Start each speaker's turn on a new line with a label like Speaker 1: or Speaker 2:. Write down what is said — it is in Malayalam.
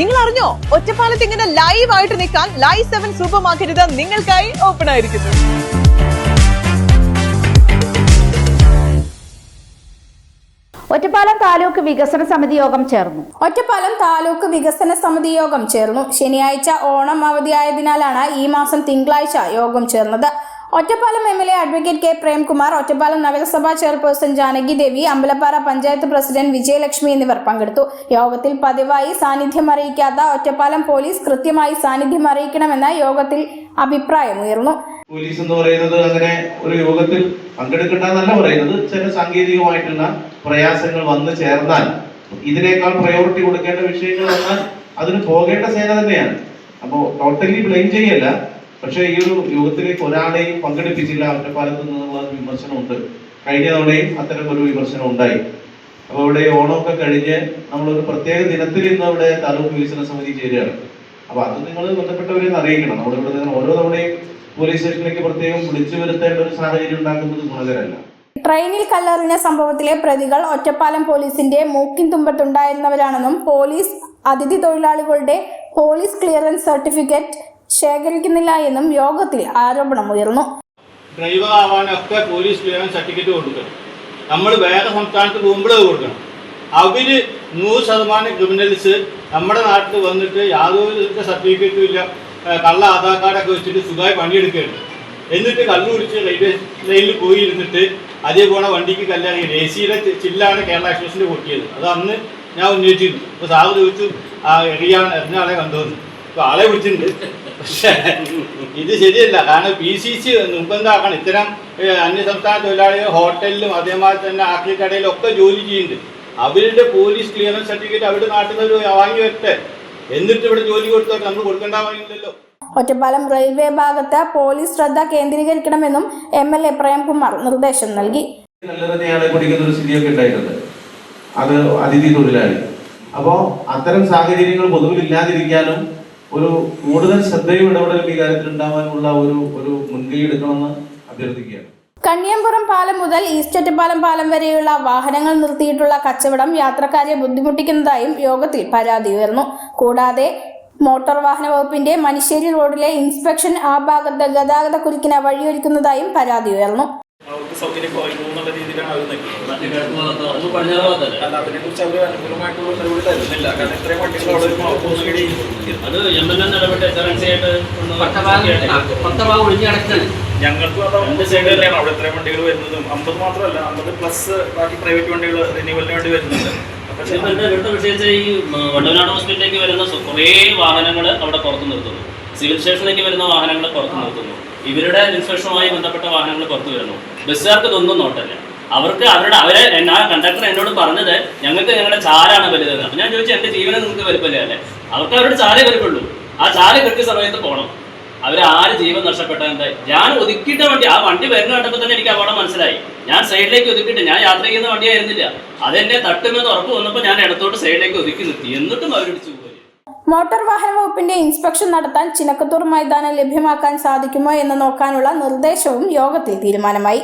Speaker 1: നിങ്ങൾ അറിഞ്ഞോ ഒറ്റപ്പാലത്ത് ഇങ്ങനെ ലൈവ് ആയിട്ട് നിൽക്കാൻ ലൈവ് സെവൻ സൂപ്പർ മാർക്കറ്റ് നിങ്ങൾക്കായി ഓപ്പൺ ആയിരിക്കുന്നു.
Speaker 2: ഒറ്റപ്പാലം താലൂക്ക് വികസന സമിതി യോഗം ചേർന്നു.
Speaker 3: ഒറ്റപ്പാലം താലൂക്ക് വികസന സമിതി യോഗം ചേർന്നു. ശനിയാഴ്ച ഓണം അവധിയായതിനാലാണ് ഈ മാസം തിങ്കളാഴ്ച യോഗം ചേർന്നത്. Ottapalam M L A advocate K Premkumar Ottapalam നഗരസഭാ ചെയർപേഴ്സൺ ജാനകി ദേവി അമ്പലപ്പാറ പഞ്ചായത്ത് പ്രസിഡന്റ് വിജയലക്ഷ്മി എന്നിവർ പങ്കെടുത്തു. യോഗത്തിൽ പതിവായി സാന്നിധ്യം അറിയിക്കാത്ത ഒറ്റപ്പാലം പോലീസ് കൃത്യമായി സാന്നിധ്യം അറിയിക്കണമെന്ന യോഗത്തിൽ അഭിപ്രായമുയർന്നു.
Speaker 4: പോലീസ് എന്ന് പറയുന്നത് അങ്ങനെ ഒരു യോഗത്തിൽ പങ്കെടുക്കണ്ടെന്നല്ല പറയുന്നത്. ചില സാങ്കേതികമായിട്ടുള്ള പ്രയാസങ്ങൾ വന്നു ചേർന്നാൽ ഇതിനേക്കാൾ പ്രയോറിറ്റി കൊടുക്കേണ്ട വിഷയങ്ങൾ വന്നാൽ അതിന് പോകേണ്ട സേന തന്നെയാണ്. അപ്പോൾ ടോട്ടലി ബ്ലെയിം ചെയ്യല്ല. പക്ഷേ ഈ ഒരു യോഗത്തിലേക്ക് ഒരാളെയും പങ്കെടുപ്പിച്ചില്ല. ഒറ്റപ്പാലത്ത് നിന്നുള്ള വിമർശനമുണ്ട്. കഴിഞ്ഞ തവണയും അത്തരം ഒരു വിമർശനം ഉണ്ടായി അപ്പോൾ ഇവിടെ ഓണമൊക്കെ കഴിഞ്ഞ് നമ്മളൊരു പ്രത്യേക ദിനത്തിൽ ഇന്ന് അവിടെ താലൂക്ക് വികസന സമിതി ചേരുകയാണ്. അപ്പോൾ അത് നിങ്ങൾ ബന്ധപ്പെട്ടവരെ അറിയിക്കണം. അറിയിക്കണം നമ്മളിവിടെ നിങ്ങൾ ഓരോ തവണയും പോലീസ് സ്റ്റേഷനിലേക്ക് പ്രത്യേകം വിളിച്ചു വരുത്തേണ്ട ഒരു സാഹചര്യം ഉണ്ടാക്കുന്നത് ഗുണകരമല്ല.
Speaker 3: ട്രെയിനിൽ കല്ലെറിഞ്ഞ സംഭവത്തിലെ പ്രതികൾ ഒറ്റപ്പാലം പോലീസിന്റെ മൂക്കിൻ തുമ്പത്തുണ്ടായിരുന്നവരാണെന്നും പോലീസ് അതിഥി തൊഴിലാളികളുടെ പോലീസ് ക്ലിയറൻസ് സർട്ടിഫിക്കറ്റ് ശേഖരിക്കുന്നില്ല എന്നും യോഗത്തിൽ ആരോപണം ഉയർന്നു.
Speaker 5: ഡ്രൈവർ ആവാനൊക്കെ പോലീസ് ക്ലിയറൻസ് സർട്ടിഫിക്കറ്റ് കൊടുക്കണം. നമ്മൾ വേറെ സംസ്ഥാനത്ത് പോകുമ്പോഴേ കൊടുക്കണം. അവർ നൂറ് ശതമാനം ക്രിമിനൽസ് നമ്മുടെ നാട്ടിൽ വന്നിട്ട് യാതൊരു സർട്ടിഫിക്കറ്റും ഇല്ല. കള്ള ആധാർ കാർഡൊക്കെ വെച്ചിട്ട് സുഖമായി പണിയെടുക്കുകയാണ് എന്നിട്ട് കള്ളു കുടിച്ച് റെയിൽവേ ലൈനിൽ പോയി ഇരുന്നിട്ട് അതേ പോണ വണ്ടിക്ക് കല്ലിറങ്ങി എ സിയുടെ ചില്ലാണ് കേരള എക്സ്പ്രസിന് പൊട്ടിയത്. അത് അന്ന് ഞാൻ ഉന്നയിച്ചിരുന്നു. അപ്പോൾ സാറ് ചോദിച്ചു ആ എറിയാണ് എറിഞ്ഞ ആളെ കണ്ടുവന്നു അപ്പോൾ ആളെ വിളിച്ചിട്ടുണ്ട്. പക്ഷേ ഇത് ശരിയല്ല. കാരണം പി സി സി നിർബന്ധമാക്കണം. ഇത്തരം അന്യസംസ്ഥാന തൊഴിലാളികൾ ഹോട്ടലിലും അതേമാതിരി തന്നെ ആക്രിക്കടയിലും ഒക്കെ ജോലി ചെയ്യുന്നുണ്ട്. അവരുടെ പോലീസ് ക്ലിയറൻസ് സർട്ടിഫിക്കറ്റ് അവരുടെ നാട്ടിൽ നിന്ന് വാങ്ങി വരട്ടെ. എന്നിട്ട് ഇവിടെ ജോലി കൊടുത്തോട്ടെ നമ്മൾ കൊടുക്കേണ്ട
Speaker 3: ഒറ്റപ്പാലം റെയിൽവേ ഭാഗത്ത് പോലീസ് ശ്രദ്ധ കേന്ദ്രീകരിക്കണമെന്നും എം എൽ എ പ്രേംകുമാർ നിർദ്ദേശം നൽകി.
Speaker 4: ഒരു സ്ഥിതിയൊക്കെ അത് അതിഥി തൊഴിലാളി. അപ്പോ അത്തരം സാഹചര്യങ്ങൾ പൊതുവിൽ ഇല്ലാതിരിക്കാനും ഒരു കൂടുതൽ ശ്രദ്ധയും ഇടപെടലും ഈ കാര്യത്തിൽ ഉണ്ടാവാനുള്ള ഒരു ഒരു മുൻകൈ എടുക്കണമെന്ന് അഭ്യർത്ഥിക്കുകയാണ്.
Speaker 3: കണ്ണിയമ്പുറം പാലം മുതൽ ഈസ്റ്റേറ്റ് പാലം പാലം വരെയുള്ള വാഹനങ്ങൾ നിർത്തിയിട്ടുള്ള കച്ചവടം യാത്രക്കാരെ ബുദ്ധിമുട്ടിക്കുന്നതായും യോഗത്തിൽ പരാതി ഉയർന്നു. കൂടാതെ മോട്ടോർ വാഹന വകുപ്പിന്റെ മണിശ്ശേരി റോഡിലെ ഇൻസ്പെക്ഷൻ ആ ഭാഗത്ത് ഗതാഗത കുരുക്കിന് വഴിയൊരുക്കുന്നതായും പരാതി ഉയർന്നു.
Speaker 6: അവർക്ക് സൗകര്യം കുറയുന്നു എന്നുള്ള രീതിയിലാണ് അവർ നിൽക്കുന്നത്. അല്ല അതിനെക്കുറിച്ച് അവർ അനുകൂലമായിട്ടുള്ള നടപടി തരുന്നില്ല. കാരണം ഇത്രയും വണ്ടികൾ അവിടെ
Speaker 7: അത് എം എൽ എ
Speaker 6: ഞങ്ങൾക്കും അത് രണ്ട് സൈഡ് തന്നെയാണ്. അവിടെ ഇത്രയും വണ്ടികൾ വരുന്നതും അമ്പത് മാത്രമല്ല അമ്പത് പ്ലസ് ബാക്കി പ്രൈവറ്റ് വണ്ടികൾ റിന്യൂവലിന് വേണ്ടി വരുന്നുണ്ട്. പക്ഷേ
Speaker 7: എന്റെ ഇവിടുത്തെ വിഷയത്തിൽ ഈ ഹോസ്പിറ്റലിലേക്ക് വരുന്ന കുറേ വാഹനങ്ങൾ അവിടെ പുറത്ത് നിർത്തുന്നു. സിവിൽ സ്റ്റേഷനിലേക്ക് വരുന്ന വാഹനങ്ങൾ പുറത്ത് നിർത്തുന്നു. ഇവരുടെ ഇൻസ്പെക്ഷനുമായി ബന്ധപ്പെട്ട വാഹനങ്ങൾ പുറത്ത് വരുന്നു. ബസ്സുകാർക്ക് ഇതൊന്നും നോട്ടല്ല. അവർക്ക് അവരുടെ അവരെ എന്നാ കണ്ടക്ടർ എന്നോട് പറഞ്ഞത് ഞങ്ങൾക്ക് ഞങ്ങളുടെ ചാരാണ് വലുതെന്ന്. അപ്പൊ ഞാൻ ചോദിച്ചു എന്റെ ജീവനം നിങ്ങൾക്ക് വലുപ്പല്ലേ അല്ലേ. അവർക്ക് അവരുടെ ചാരേ വലുപ്പുള്ളൂ ആ ചാര കൃത്യ സമയത്ത് പോകണം. അവർ ആര് ജീവൻ നഷ്ടപ്പെട്ടത് ഞാൻ ഒതുക്കിയിട്ട വണ്ടി ആ വണ്ടി വരുന്ന കണ്ടപ്പോൾ തന്നെ എനിക്ക് അപകടം മനസ്സിലായി. ഞാൻ സൈഡിലേക്ക് ഒതുക്കിയിട്ട് ഞാൻ യാത്ര ചെയ്യുന്ന വണ്ടിയായിരുന്നില്ല. അതെന്നെ തട്ടുമെന്ന് ഉറപ്പ് വന്നപ്പോൾ ഞാൻ ഇടത്തോട്ട് സൈഡിലേക്ക് ഒതുക്കി നിർത്തി. എന്നിട്ടും അവരിടിച്ചു പോയി.
Speaker 3: മോട്ടോർ വാഹന വകുപ്പിന്റെ ഇൻസ്പെക്ഷൻ നടത്താൻ ചിനക്കത്തൂർ മൈതാനം ലഭ്യമാക്കാൻ സാധിക്കുമോ എന്ന് നോക്കാനുള്ള നിർദ്ദേശവും യോഗത്തിൽ തീരുമാനമായി.